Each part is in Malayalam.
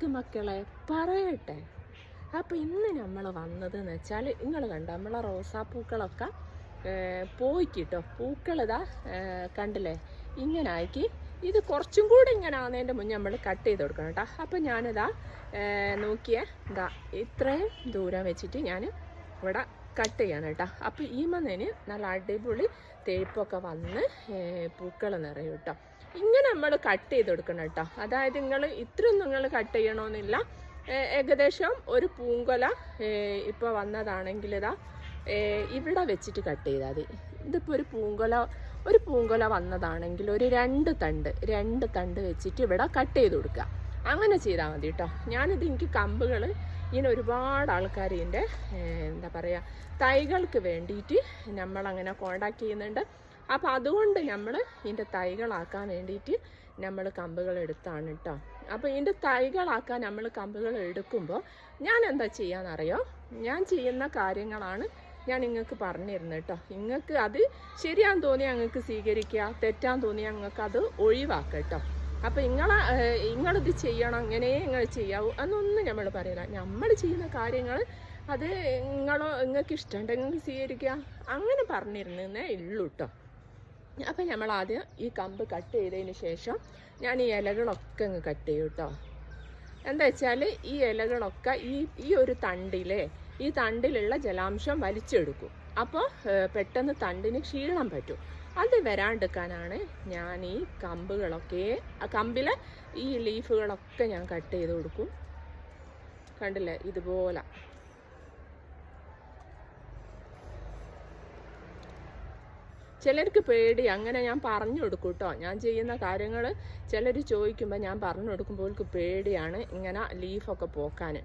കേക്ക് മക്കളെ പറയട്ടെ. അപ്പം ഇന്ന് നമ്മൾ വന്നതെന്ന് വെച്ചാൽ നിങ്ങൾ കണ്ട നമ്മളെ റോസാപ്പൂക്കളൊക്കെ പോയി കിട്ടോ പൂക്കളിതാ കണ്ടില്ലേ? ഇങ്ങനെ ആക്കി ഇത് കുറച്ചും കൂടി ഇങ്ങനെ ആകുന്നതിന്റെ മുന്നേ നമ്മൾ കട്ട് ചെയ്ത് കൊടുക്കണം കേട്ടോ. അപ്പം ഞാനിതാ നോക്കിയേ ഇതാ ഇത്രയും ദൂരം വെച്ചിട്ട് ഞാൻ ഇവിടെ കട്ട് ചെയ്യണം കേട്ടോ. അപ്പോൾ ഈ മന്നേന് നല്ല അടിപൊളി തേപ്പൊക്കെ വന്ന് പൂക്കൾ നിറയും കേട്ടോ. ഇങ്ങനെ നമ്മൾ കട്ട് ചെയ്ത് കൊടുക്കണം കേട്ടോ അതായത് നിങ്ങൾ ഇത്രയും നിങ്ങൾ കട്ട് ചെയ്യണമെന്നില്ല ഏകദേശം ഒരു പൂങ്കൊല ഇപ്പോൾ വന്നതാണെങ്കിൽ ഇതാ ഇവിടെ വെച്ചിട്ട് കട്ട് ചെയ്താൽ മതി. ഇതിപ്പോൾ ഒരു പൂങ്കൊല ഒരു പൂങ്കൊല വന്നതാണെങ്കിൽ ഒരു രണ്ട് തണ്ട് രണ്ട് തണ്ട് വെച്ചിട്ട് ഇവിടെ കട്ട് ചെയ്ത് കൊടുക്കുക. അങ്ങനെ ചെയ്താൽ മതി കേട്ടോ ഞാനിത് എനിക്ക് കമ്പുകൾ ഇങ്ങനെ ഒരുപാട് ആൾക്കാർ ഇതിന്റെ എന്താ പറയുക തൈകൾക്ക് വേണ്ടിയിട്ട് നമ്മളങ്ങനെ കോണ്ടാക്ട് ചെയ്യുന്നുണ്ട്. അപ്പോൾ അതുകൊണ്ട് നമ്മൾ ഇതിന്റെ തൈകളാക്കാൻ വേണ്ടിയിട്ട് നമ്മൾ കമ്പുകൾ എടുത്താണ് കേട്ടോ അപ്പോൾ ഇതിന്റെ തൈകളാക്കാൻ നമ്മൾ കമ്പുകൾ എടുക്കുമ്പോൾ ഞാൻ എന്താ ചെയ്യാന്നറിയോ? ഞാൻ ചെയ്യുന്ന കാര്യങ്ങളാണ് ഞാൻ നിങ്ങൾക്ക് പറഞ്ഞു തരുന്നത് കേട്ടോ നിങ്ങൾക്ക് അത് ശരിയാൻ തോന്നിയാൽ നിങ്ങൾക്ക് സ്വീകരിക്കുക തെറ്റാൻ തോന്നിയാൽ നിങ്ങൾക്ക് അത് ഒഴിവാക്കുക കേട്ടോ അപ്പോൾ നിങ്ങളെ നിങ്ങളിത് ചെയ്യണം അങ്ങനെ നിങ്ങൾ ചെയ്യാവൂ എന്നൊന്നും നമ്മൾ പറയില്ല നമ്മൾ ചെയ്യുന്ന കാര്യങ്ങൾ അത് നിങ്ങളോ നിങ്ങൾക്ക് ഇഷ്ടമുണ്ടെങ്കിൽ നിങ്ങൾക്ക് സ്വീകരിക്കുക അങ്ങനെ പറഞ്ഞിരുന്നേ ഉള്ളൂ കേട്ടോ അപ്പം നമ്മൾ ആദ്യം ഈ കമ്പ് കട്ട് ചെയ്തതിന് ശേഷം ഞാൻ ഈ ഇലകളൊക്കെ അങ്ങ് കട്ട് ചെയ്യും കേട്ടോ എന്താ വെച്ചാൽ ഈ ഇലകളൊക്കെ ഈ ഈ ഒരു തണ്ടിലെ ഈ തണ്ടിലുള്ള ജലാംശം വലിച്ചെടുക്കും. അപ്പോൾ പെട്ടെന്ന് തണ്ടിന് ക്ഷീണം പറ്റും. അത് വരാണ്ടിരിക്കാനാണ് ഞാൻ ഈ കമ്പുകളൊക്കെ ആ കമ്പിലെ ഈ ലീഫുകളൊക്കെ ഞാൻ കട്ട് ചെയ്ത് കൊടുക്കും. കണ്ടില്ലേ? ഇതുപോലെ. ചിലർക്ക് പേടി അങ്ങനെ ഞാൻ പറഞ്ഞു കൊടുക്കും കേട്ടോ ഞാൻ ചെയ്യുന്ന കാര്യങ്ങൾ ചിലർ ചോദിക്കുമ്പോൾ ഞാൻ പറഞ്ഞു കൊടുക്കുമ്പോൾ അവർക്ക് പേടിയാണ് ഇങ്ങനെ ലീഫൊക്കെ പോക്കാൻ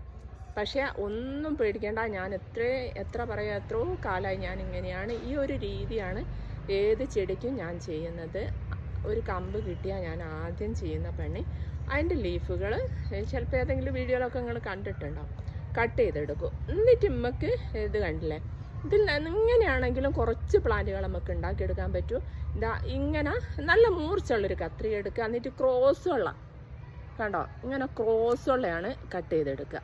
പക്ഷേ ഒന്നും പേടിക്കേണ്ട ഞാൻ എത്ര എത്ര പറയാം എത്രയോ കാലമായി ഞാൻ ഇങ്ങനെയാണ്. ഈ ഒരു രീതിയാണ് ഏത് ചെടിക്കും ഞാൻ ചെയ്യുന്നത്. ഒരു കമ്പ് കിട്ടിയാൽ ഞാൻ ആദ്യം ചെയ്യുന്ന പണി. അതിന്റെ ലീഫുകൾ ചിലപ്പോൾ ഏതെങ്കിലും വീഡിയോയിലൊക്കെ നിങ്ങൾ കണ്ടിട്ടുണ്ടാവും. കട്ട് ചെയ്തെടുക്കും. എന്നിട്ട് ഇമ്മക്ക് ഇത് കണ്ടില്ലേ? ഇതിൽ ഇങ്ങനെയാണെങ്കിലും കുറച്ച് പ്ലാന്റുകൾ നമുക്ക് ഉണ്ടാക്കിയെടുക്കാൻ പറ്റും. ഇതാ ഇങ്ങനെ നല്ല മൂർച്ചുള്ളൊരു കത്രി എടുക്കുക. എന്നിട്ട് ക്രോസ് ഉള്ള കണ്ടോ? ഇങ്ങനെ ക്രോസ് ഉള്ളയാണ് കട്ട് ചെയ്തെടുക്കുക.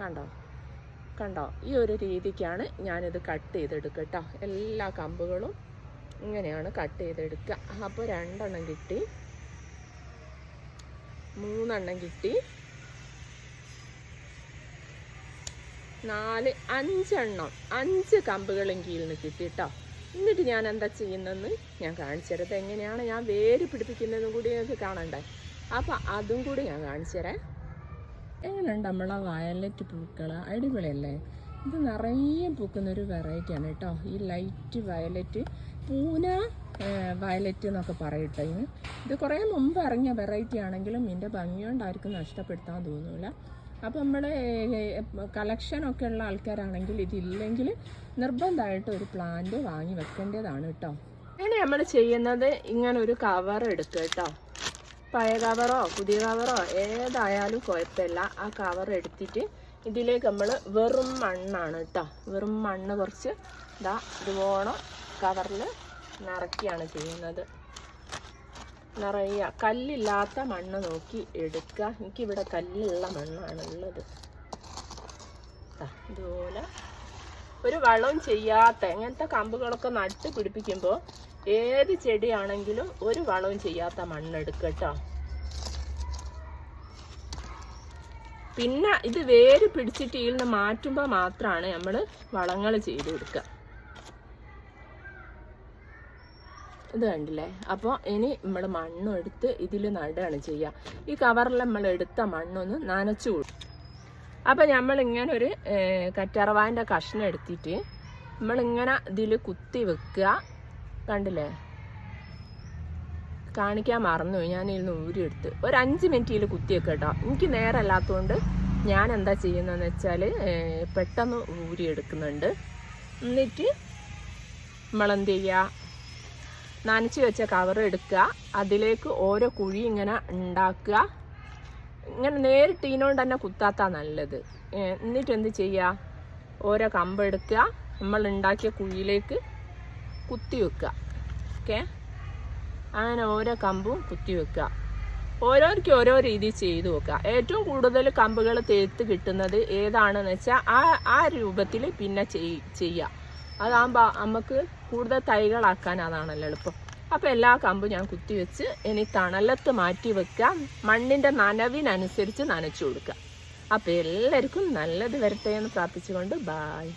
കണ്ടോ? കണ്ടോ? ഈ ഒരു രീതിക്കാണ് ഞാനിത് കട്ട് ചെയ്തെടുക്കുക കേട്ടോ എല്ലാ കമ്പുകളും ഇങ്ങനെയാണ് കട്ട് ചെയ്തെടുക്കുക. അപ്പോൾ രണ്ടെണ്ണം കിട്ടി. മൂന്നെണ്ണം കിട്ടി. നാല് അഞ്ചെണ്ണം അഞ്ച് കമ്പുകളും കീഴിൽ നിന്ന് കിട്ടി കേട്ടോ എന്നിട്ട് ഞാൻ എന്താ ചെയ്യുന്നതെന്ന് ഞാൻ കാണിച്ചു തരാം. എങ്ങനെയാണ് ഞാൻ വേര് പിടിപ്പിക്കുന്നതും കൂടി നിങ്ങൾക്ക് കാണണ്ടേ? അപ്പം അതും കൂടി ഞാൻ കാണിച്ചു തരാം. എങ്ങനെയുണ്ട് നമ്മളെ വയലറ്റ് പൂക്കൾ അടിപൊളിയല്ലേ? ഇത് നിറയെ പൂക്കുന്ന ഒരു വെറൈറ്റിയാണ് കേട്ടോ. ഈ ലൈറ്റ് വയലറ്റ് പൂന വയലറ്റ് എന്നൊക്കെ പറയട്ടെ ഇത്. കുറേ മുമ്പ് ഇറങ്ങിയ വെറൈറ്റി ആണെങ്കിലും ഇതിന്റെ ഭംഗി കൊണ്ട് ആർക്കും നഷ്ടപ്പെടുത്താൻ തോന്നില്ല അപ്പോൾ നമ്മൾ കളക്ഷൻ ഒക്കെ ഉള്ള ആൾക്കാരാണെങ്കിൽ ഇതില്ലെങ്കിൽ നിർബന്ധമായിട്ട് ഒരു പ്ലാന്റ് വാങ്ങി വെക്കേണ്ടതാണ് കേട്ടോ. അങ്ങനെ നമ്മൾ ചെയ്യുന്നത് ഇങ്ങനെ ഒരു കവർ എടുക്കുക കേട്ടോ. പഴയ കവറോ പുതിയ കവറോ ഏതായാലും കുഴപ്പമില്ല. ആ കവർ എടുത്തിട്ട് ഇതിലേക്ക് നമ്മൾ വെറും മണ്ണാണ് കേട്ടോ. വെറും മണ്ണ് കുറച്ച് ഇതാ ഇതുപോണം കവറിൽ നിറക്കിയാണ് ചെയ്യുന്നത്. നിറയുക കല്ലില്ലാത്ത മണ്ണ് നോക്കി എടുക്കുക. എനിക്കിവിടെ കല്ലുള്ള മണ്ണാണ് ഉള്ളത്. ഇതുപോലെ ഒരു വളവും ചെയ്യാത്ത അങ്ങനത്തെ കമ്പുകളൊക്കെ നട്ട് പിടിപ്പിക്കുമ്പോൾ ഏത് ചെടിയാണെങ്കിലും ഒരു വളവും ചെയ്യാത്ത മണ്ണെടുക്കുക കേട്ടോ. പിന്നെ ഇത് വേര് പിടിച്ചിട്ട് ഇതിൽ നിന്ന് മാറ്റുമ്പോൾ മാത്രമാണ് നമ്മൾ വളങ്ങൾ ചെയ്ത് കൊടുക്കുക. ഇത് കണ്ടില്ലേ? അപ്പോൾ ഇനി നമ്മൾ മണ്ണും എടുത്ത് ഇതിൽ നടുകയാണ് ചെയ്യുക ഈ കവറിൽ നമ്മൾ എടുത്ത മണ്ണൊന്ന് നനച്ചു കൊടുക്കും അപ്പോൾ നമ്മളിങ്ങനെ ഒരു കറ്ററവാന്റെ കഷ്ണം എടുത്തിട്ട് നമ്മളിങ്ങനെ ഇതിൽ കുത്തി വെക്കുക. കണ്ടില്ലേ? കാണിക്കാൻ മറന്നു ഞാൻ ഇതിൽ ഊരിയെടുത്ത്. ഒരു അഞ്ച് മിനിറ്റ് ഇതിൽ കുത്തി വെക്കുക കേട്ടോ. എനിക്ക് നേരമല്ലാത്തതുകൊണ്ട് ഞാൻ എന്താ ചെയ്യുന്നതെന്ന് വെച്ചാൽ പെട്ടെന്ന് ഊരി ഊരിയെടുക്കുന്നുണ്ട്. എന്നിട്ട് നമ്മളെന്ത് ചെയ്യുക? നനച്ച് വെച്ച കവർ എടുക്കുക. അതിലേക്ക് ഓരോ കുഴി ഇങ്ങനെ ഉണ്ടാക്കുക. ഇങ്ങനെ നേരിട്ട് ഇതിനോണ്ട് തന്നെ കുത്താത്ത നല്ലത്. എന്നിട്ട് എന്ത് ചെയ്യുക ഓരോ കമ്പ് എടുക്കുക. നമ്മൾ ഉണ്ടാക്കിയ കുഴിയിലേക്ക് കുത്തി വെക്കുക. ഓക്കെ? അങ്ങനെ ഓരോ കമ്പും കുത്തി വെക്കുക. ഓരോർക്കും ഓരോ രീതി ചെയ്തു വെക്കുക. ഏറ്റവും കൂടുതൽ കമ്പുകൾ തേത്ത് കിട്ടുന്നത് ഏതാണെന്ന് വെച്ചാൽ ആ ആ രൂപത്തിൽ പിന്നെ ചെയ്- ചെയ്യുക അതാകുമ്പോൾ നമുക്ക് കൂടുതൽ തൈകളാക്കാൻ അതാണല്ലോ എളുപ്പം. അപ്പോൾ എല്ലാ കമ്പും ഞാൻ കുത്തിവെച്ച് ഇനി തണലത്ത് മാറ്റി വെക്കാം മണ്ണിന്റെ നനവിനനുസരിച്ച് നനച്ചു കൊടുക്കുക. അപ്പോൾ എല്ലാവർക്കും നല്ലത് വരട്ടെ എന്ന് പ്രാർത്ഥിച്ചുകൊണ്ട് ബായ്